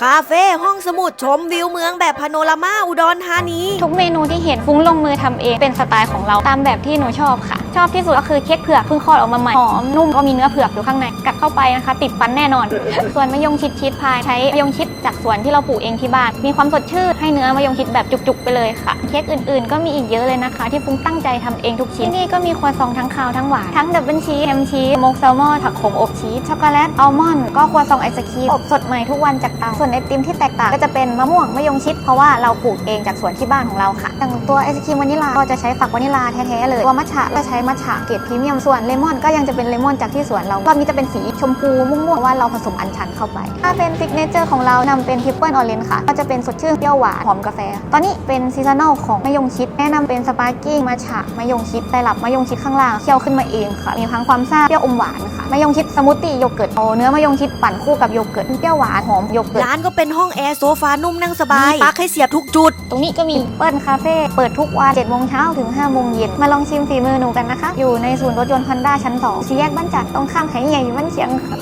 คาเฟ่ห้องสมุดชมวิวเมืองแบบพาโนรามาอุดรธานี ทุกเมนูที่เห็นฟุ้งลงมือทำเองเป็นสไตล์ของเราตามแบบที่หนูชอบค่ะ ชอบที่สุดก็คือเค้กเผือกเพิ่งคลอดออกมาใหม่หอมนุ่มก็มีเนื้อเผือกอยู่ข้างในกัดเข้าไปนะคะ ติดฟันแน่นอน ส่วนมะยงชิดชีสพายใช้มะยงชิดจากสวนที่เราปลูกเองที่บ้านมีความสดชื่นให้เนื้อมะยงชิดแบบจุกๆไปเลยค่ะเค้กอื่นๆ ก็มีอีกเยอะเลยนะคะ ที่ฟุ้งตั้งใจทำเองทุกชิ้นที่นี่ก็มีครัวซองทั้งคาวทั้งหวานทั้งดับเบิลชีสแฮมชีสโมกแซลมอนผักขมอบชีสช็อกโกแลตอัลมอนด์ก็ครัวซองไอศครีมอบสดใหม่ทุกวันจากเตาส่วนไอติมที่แตกต่างก็จะเป็นมะม่วงมะยงชิดเพราะว่าเราปลูกเองจากสวนที่บ้านของเราค่ะอย่างตัวไอศครีมวานิลาก็จะใช้ฝักวานิลาแท้ๆเลยตัวมัทฉะก็ใช้มัทฉะเกรดพรีเมียมส่วนเลมอนก็ยังจะเป็นเลมอนจากที่สวนเรารอบนี้จะเป็นสีชมพูม่วงๆว่าเราผสมอัญชันเข้าไป ถ้าเป็นซิกเนเจอร์ของเรานำเป็นทริปเปิลออเรนจ์ค่ะ ก็จะเป็นสดชื่นเปรี้ยวหวานหอมกาแฟ ตอนนี้เป็นซีซันอลของมะยงชิดแนะนำเป็นสปาร์กิ้งมัทฉะมะยงชิดไตลับมะยงชิดข้างล่างเคี่ยวขึ้นมาเองค่ะ มีทั้งความซ่าเปรี้ยวอมหวานค่ะ มะยงชิดสมูทตี้โยเกิร์ตเอาเนื้อมะยงชิดปั่นคู่กับโยเกิร์ตเปรี้ยวหวานหอมโยเกิร์ตร้านก็เป็นห้องแอร์โซฟานุ่มนั่งสบายมีปลั๊กให้เสียบทุกจุด ตรงนี้ก็มีเปิ้ลคาเฟ่เปิดทุกวัน7โมงเช้าถึง5โมงเย็นมาลองชิมฝีมือหนูกันนะคะ อยู่ในศูนย์รถยนต์ฮอนด้าชั้น2สี่แยกบ้านจัดตรงข้ามไหใหญ่บ้านเชียงค่ะ